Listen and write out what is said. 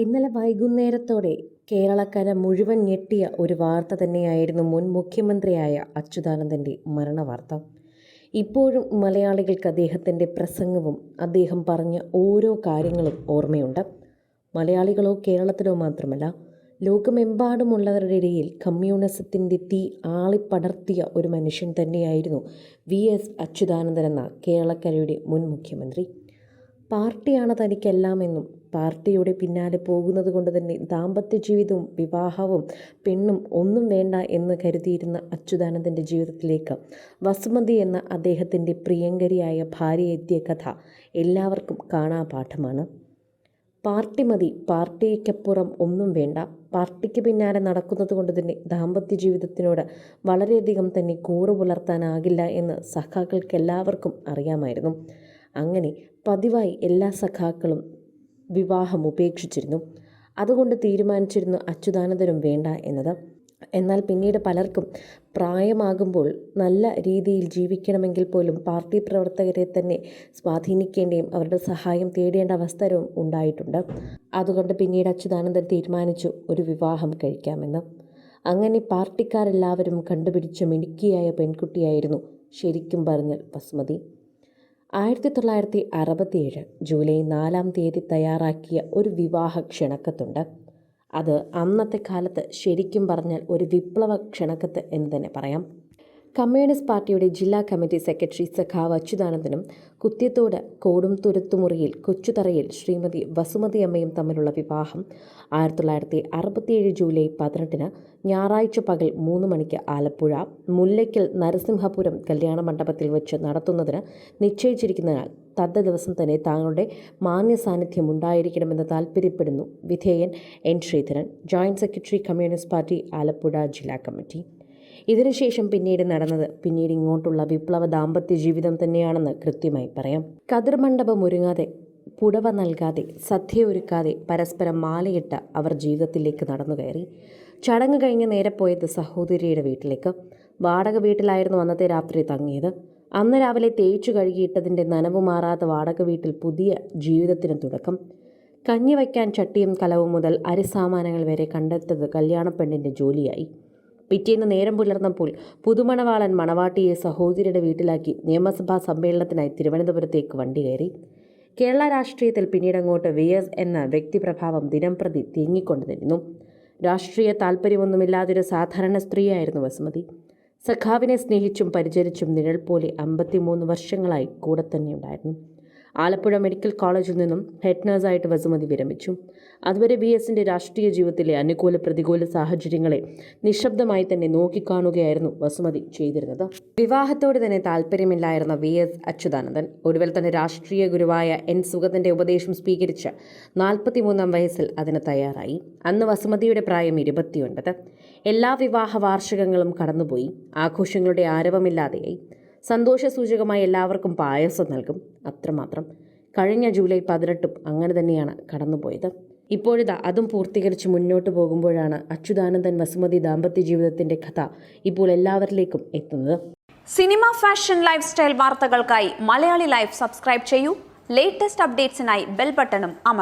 ഇന്നലെ വൈകുന്നേരത്തോടെ കേരളക്കര മുഴുവൻ ഞെട്ടിയ ഒരു വാർത്ത തന്നെയായിരുന്നു മുൻ മുഖ്യമന്ത്രിയായ അച്യുതാനന്ദന്റെ മരണവാർത്ത. ഇപ്പോഴും മലയാളികൾക്ക് അദ്ദേഹത്തിന്റെ പ്രസംഗവും അദ്ദേഹം പറഞ്ഞ ഓരോ കാര്യങ്ങളും ഓർമ്മയുണ്ട്. മലയാളികളോ കേരളത്തിലോ മാത്രമല്ല ലോകമെമ്പാടുമുള്ളവരുടെ ഇടയിൽ കമ്മ്യൂണിസത്തിന്റെ തീ ആളിപ്പടർത്തിയ ഒരു മനുഷ്യൻ തന്നെയായിരുന്നു വി എസ് അച്യുതാനന്ദൻ എന്ന കേരളക്കരയുടെ മുൻ മുഖ്യമന്ത്രി. പാർട്ടിയാണ് തനിക്കെല്ലാമെന്നും പാർട്ടിയുടെ പിന്നാലെ പോകുന്നത് കൊണ്ട് തന്നെ ദാമ്പത്യ ജീവിതവും വിവാഹവും പെണ്ണും ഒന്നും വേണ്ട എന്ന് കരുതിയിരുന്ന അച്യുതാനന്ദന്റെ ജീവിതത്തിലേക്ക്. വസുമതി എന്ന അദ്ദേഹത്തിന്റെ പ്രിയങ്കരിയായ ഭാര്യ എത്തിയ കഥ എല്ലാവർക്കും കാണാപാഠമാണ്. പാർട്ടി മതി പാർട്ടിക്കപ്പുറം ഒന്നും വേണ്ട. പാർട്ടിക്ക് പിന്നാലെ നടക്കുന്നത് കൊണ്ട് തന്നെ ദാമ്പത്യ ജീവിതത്തിനോട് വളരെയധികം തന്നെ കൂറു പുലർത്താനാകില്ല എന്ന് സഖാക്കൾക്കെല്ലാവർക്കും അറിയാമായിരുന്നു. അങ്ങനെ പതിവായി എല്ലാ സഖാക്കളും വിവാഹം ഉപേക്ഷിച്ചിരുന്നു. അതുകൊണ്ട് തീരുമാനിച്ചിരുന്നു അച്യുതാനന്ദനും വേണ്ട എന്നത്. എന്നാൽ പിന്നീട് പലർക്കും പ്രായമാകുമ്പോൾ നല്ല രീതിയിൽ ജീവിക്കണമെങ്കിൽ പോലും പാർട്ടി പ്രവർത്തകരെ തന്നെ സ്വാധീനിക്കേണ്ടിയും അവരുടെ സഹായം തേടേണ്ട അവസരവും ഉണ്ടായിട്ടുണ്ട്. അതുകൊണ്ട് പിന്നീട് അച്യുതാനന്ദൻ തീരുമാനിച്ചു ഒരു വിവാഹം കഴിക്കാമെന്ന്. അങ്ങനെ പാർട്ടിക്കാരെല്ലാവരും കണ്ടുപിടിച്ച മിടുക്കിയായ പെൺകുട്ടിയായിരുന്നു ശരിക്കും പറഞ്ഞാൽ വസുമതി. ആയിരത്തി തൊള്ളായിരത്തി അറുപത്തിയേഴ് ജൂലൈ നാലാം തീയതി തയ്യാറാക്കിയ ഒരു വിവാഹ ക്ഷണക്കത്തുണ്ട്. അത് അന്നത്തെ കാലത്ത് ശരിക്കും പറഞ്ഞാൽ ഒരു വിപ്ലവ ക്ഷണക്കത്ത് എന്ന് തന്നെ പറയാം. കമ്മ്യൂണിസ്റ്റ് പാർട്ടിയുടെ ജില്ലാ കമ്മിറ്റി സെക്രട്ടറി സഖാവ് അച്യുതാനന്ദനും കുത്തിയത്തോട് കോടും തുരുത്തുമുറിയിൽ കൊച്ചുതറയിൽ ശ്രീമതി വസുമതി അമ്മയും തമ്മിലുള്ള വിവാഹം ആയിരത്തി തൊള്ളായിരത്തി അറുപത്തിയേഴ് ജൂലൈ പതിനെട്ടിന് ഞായറാഴ്ച പകൽ മൂന്ന് മണിക്ക് ആലപ്പുഴ മുല്ലയ്ക്കൽ നരസിംഹപുരം കല്യാണ മണ്ഡപത്തിൽ വെച്ച് നടത്തുന്നതിന് നിശ്ചയിച്ചിരിക്കുന്നതിനാൽ തദ്ദ ദിവസം തന്നെ താങ്കളുടെ മാന്യ സാന്നിധ്യം ഉണ്ടായിരിക്കണമെന്ന് താൽപ്പര്യപ്പെടുന്നു. വിധേയൻ N Sreedharan joint secretary communist party Alappuzha ജില്ലാ കമ്മിറ്റി. ഇതിനുശേഷം പിന്നീട് നടന്നത് പിന്നീട് ഇങ്ങോട്ടുള്ള വിപ്ലവ ദാമ്പത്യ ജീവിതം തന്നെയാണെന്ന് കൃത്യമായി പറയാം. കതിർ മണ്ഡപം ഒരുങ്ങാതെ പുടവ നൽകാതെ സദ്യ ഒരുക്കാതെ പരസ്പരം മാലയിട്ട് അവർ ജീവിതത്തിലേക്ക് നടന്നു കയറി. ചടങ്ങ് കഴിഞ്ഞ് നേരെ പോയത് സഹോദരിയുടെ വീട്ടിലേക്ക്. വാടക വീട്ടിലായിരുന്നു അന്നത്തെ രാത്രി തങ്ങിയത്. അന്ന് രാവിലെ തേച്ചു കഴുകിയിട്ടതിന്റെ നനവ് മാറാത്ത വാടക വീട്ടിൽ പുതിയ ജീവിതത്തിന് തുടക്കം. കഞ്ഞി വയ്ക്കാൻ ചട്ടിയും കലവും മുതൽ അരിസാമാനങ്ങൾ വരെ കണ്ടെത്തത് കല്യാണപ്പെണ്ണിന്റെ ജോലിയായി. പിറ്റേന്ന് നേരം പുലർന്നപ്പോൾ പുതുമണവാളൻ മണവാട്ടിയെ സഹോദരിയുടെ വീട്ടിലാക്കി നിയമസഭാ സമ്മേളനത്തിനായി തിരുവനന്തപുരത്തേക്ക് വണ്ടി കയറി. കേരള രാഷ്ട്രീയത്തിൽ പിന്നീടങ്ങോട്ട് വി എസ് എന്ന വ്യക്തിപ്രഭാവം ദിനംപ്രതി തിങ്ങിക്കൊണ്ടുനിന്നു രാഷ്ട്രീയ താല്പര്യമൊന്നുമില്ലാതൊരു സാധാരണ സ്ത്രീയായിരുന്നു വസുമതി. സഖാവിനെ സ്നേഹിച്ചും പരിചരിച്ചും നിഴൽ പോലെ അമ്പത്തിമൂന്ന് വർഷങ്ങളായി കൂടെ തന്നെ ഉണ്ടായിരുന്നു ആലപ്പുഴ മെഡിക്കൽ കോളേജിൽ നിന്നും ഹെഡ് നഴ്സായിട്ട് വസുമതി വിരമിച്ചു. അതുവരെ വി എസിന്റെ രാഷ്ട്രീയ ജീവിതത്തിലെ അനുകൂല പ്രതികൂല സാഹചര്യങ്ങളെ നിശബ്ദമായി തന്നെ നോക്കിക്കാണുകയായിരുന്നു വസുമതി ചെയ്തിരുന്നത്. വിവാഹത്തോട് തന്നെ താല്പര്യമില്ലായിരുന്ന വി എസ് അച്യുതാനന്ദൻ ഒടുവിൽ തന്നെ രാഷ്ട്രീയ ഗുരുവായ എൻ സുഗതന്റെ ഉപദേശം സ്വീകരിച്ച് നാൽപ്പത്തിമൂന്നാം വയസ്സിൽ അതിന് തയ്യാറായി. അന്ന് വസുമതിയുടെ പ്രായം ഇരുപത്തിയൊൻപത്. എല്ലാ വിവാഹ വാർഷികങ്ങളും കടന്നുപോയി. ആഘോഷങ്ങളുടെ ആരവമില്ലാതെയായി. സന്തോഷസൂചകമായി എല്ലാവർക്കും പായസം നൽകും. അത്രമാത്രം. കഴിഞ്ഞ ജൂലൈ പതിനെട്ടും അങ്ങനെ തന്നെയാണ് കടന്നുപോയത്. ഇപ്പോഴിതാ അതും പൂർത്തീകരിച്ച് മുന്നോട്ട് പോകുമ്പോഴാണ് അച്യുതാനന്ദൻ വസുമതി ദാമ്പത്യ ജീവിതത്തിന്റെ കഥ ഇപ്പോൾ എല്ലാവരിലേക്കും എത്തുന്നത്. സിനിമ ഫാഷൻ ലൈഫ് സ്റ്റൈൽ വാർത്തകൾക്കായി മലയാളി ലൈഫ് സബ്സ്ക്രൈബ് ചെയ്യൂ. ലേറ്റസ്റ്റ് അപ്ഡേറ്റ്സിനായി ബെൽ ബട്ടണും അമർ